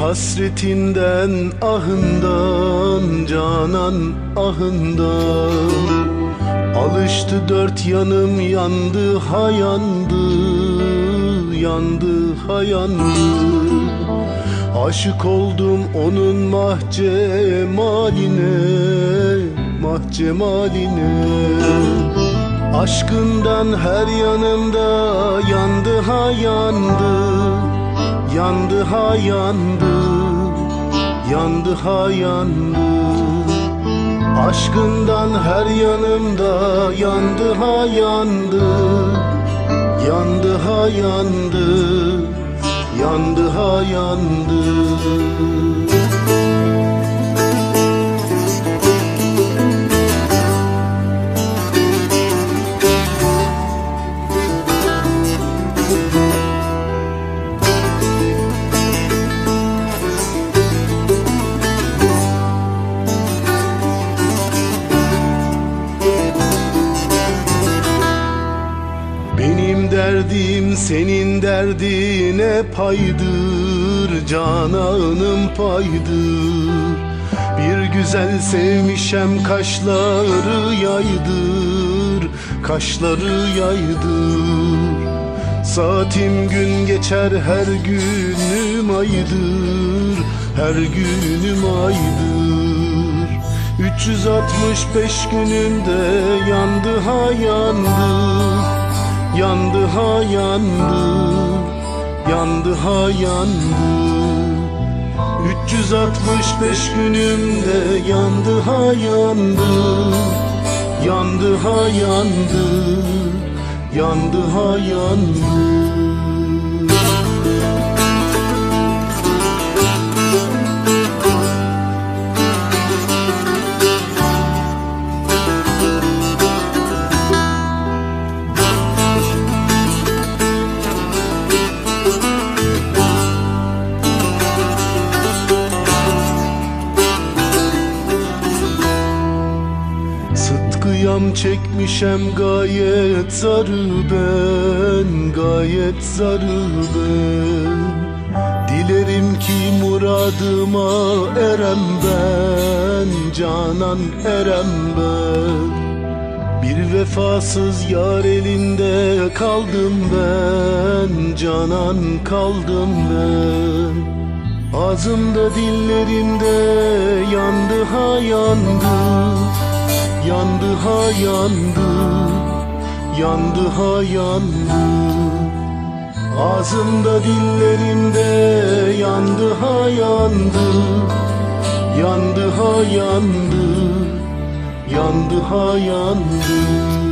Hasretinden ahından canan ahından. Alıştı dört yanım yandı ha yandı Yandı ha yandı Aşık oldum onun mahcemaline Mahcemaline Aşkından her yanımda yandı ha yandı Yandı ha yandı Yandı ha yandı. Aşkından her yanımda yandı ha yandı. Yandı ha yandı Yandı ha yandı Benim derdim senin derdine paydır Cananım paydır. Bir güzel sevmişem kaşları yaydır Kaşları yaydır. Saatim gün geçer her günüm aydır Her günüm aydır. 365 günümde yandı ha yandı Yandı ha yandı. Yandı ha yandı. 365 günümde yandı ha yandı. Yandı ha yandı. Yandı ha yandı Sıtkıyam çekmişem gayet zarı ben Gayet zarı ben. Dilerim ki muradıma erem ben Canan erem ben. Bir vefasız yar elinde kaldım ben Canan kaldım ben. Ağzımda dillerimde yandı ha yandı Yandı ha yandı Yandı ha yandı Ağzımda dillerimde yandı ha yandı Yandı ha yandı Yandı ha yandı